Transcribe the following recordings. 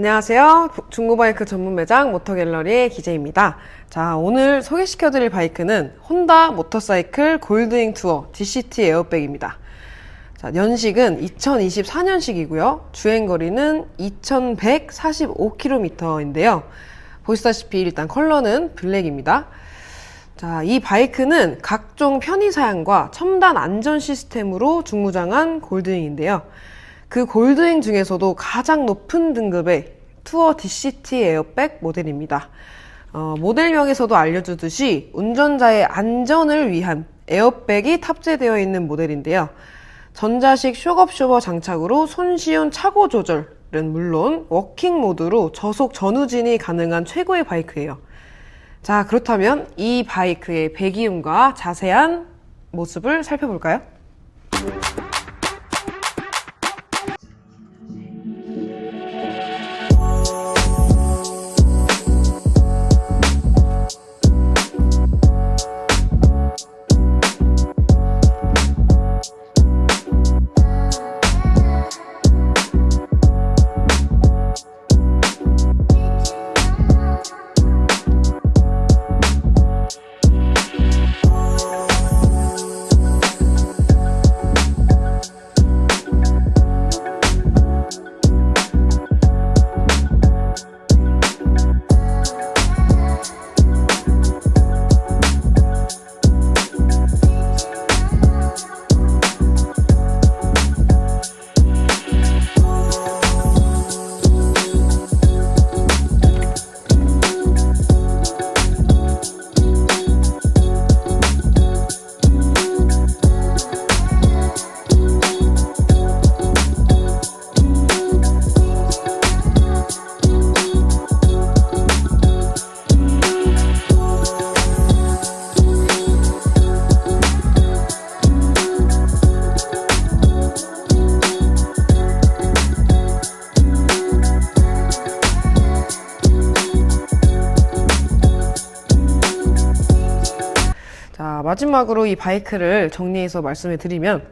안녕하세요. 부- 중고바이크 전문 매장 모터갤러리의 기재입니다. 자, 오늘 소개시켜드릴 바이크는 혼다 모터사이클 골드윙 투어 DCT 에어백입니다. 자, 연식은 2024년식이고요. 주행거리는 2145km인데요. 보시다시피 일단 컬러는 블랙입니다. 자, 이 바이크는 각종 편의 사양과 첨단 안전 시스템으로 중무장한 골드윙인데요. 그 골드윙 중에서도 가장 높은 등급의 투어 DCT 에어백 모델입니다. 어, 모델명에서도 알려주듯이 운전자의 안전을 위한 에어백이 탑재되어 있는 모델인데요. 전자식 쇼업쇼버 장착으로 손쉬운 차고 조절은 물론 워킹 모드로 저속 전후진이 가능한 최고의 바이크예요. 자, 그렇다면 이 바이크의 배기음과 자세한 모습을 살펴볼까요? 자, 마지막으로 이 바이크를 정리해서 말씀을 드리면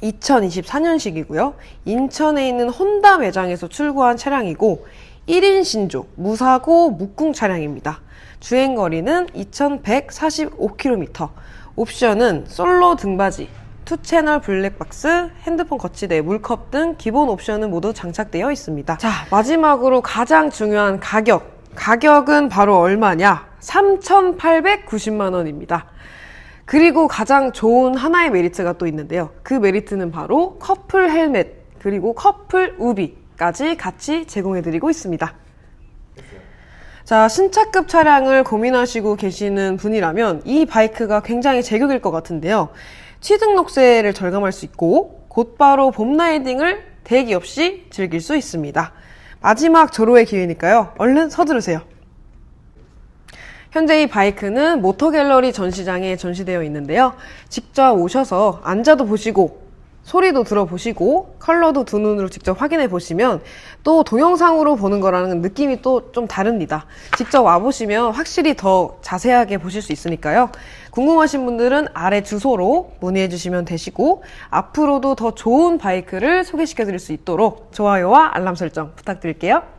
2024년식이고요. 인천에 있는 혼다 매장에서 출고한 차량이고 1인 신조, 무사고 묵궁 차량입니다. 주행거리는 2145km. 옵션은 솔로 등받이, 투채널 블랙박스, 핸드폰 거치대, 물컵 등 기본 옵션은 모두 장착되어 있습니다. 자, 마지막으로 가장 중요한 가격. 가격은 바로 얼마냐? 3,890만 원입니다. 그리고 가장 좋은 하나의 메리트가 또 있는데요. 그 메리트는 바로 커플 헬멧, 그리고 커플 우비까지 같이 제공해드리고 있습니다. 자, 신차급 차량을 고민하시고 계시는 분이라면 이 바이크가 굉장히 제격일 것 같은데요. 취등록세를 절감할 수 있고 곧바로 봄 라이딩을 대기 없이 즐길 수 있습니다. 마지막 조로의 기회니까요. 얼른 서두르세요. 현재 이 바이크는 모터 갤러리 전시장에 전시되어 있는데요. 직접 오셔서 앉아도 보시고 소리도 들어보시고 컬러도 두 눈으로 직접 확인해 보시면 또 동영상으로 보는 거랑은 느낌이 또 좀 다릅니다. 직접 와보시면 확실히 더 자세하게 보실 수 있으니까요. 궁금하신 분들은 아래 주소로 문의해 주시면 되시고 앞으로도 더 좋은 바이크를 소개시켜 드릴 수 있도록 좋아요와 알람 설정 부탁드릴게요.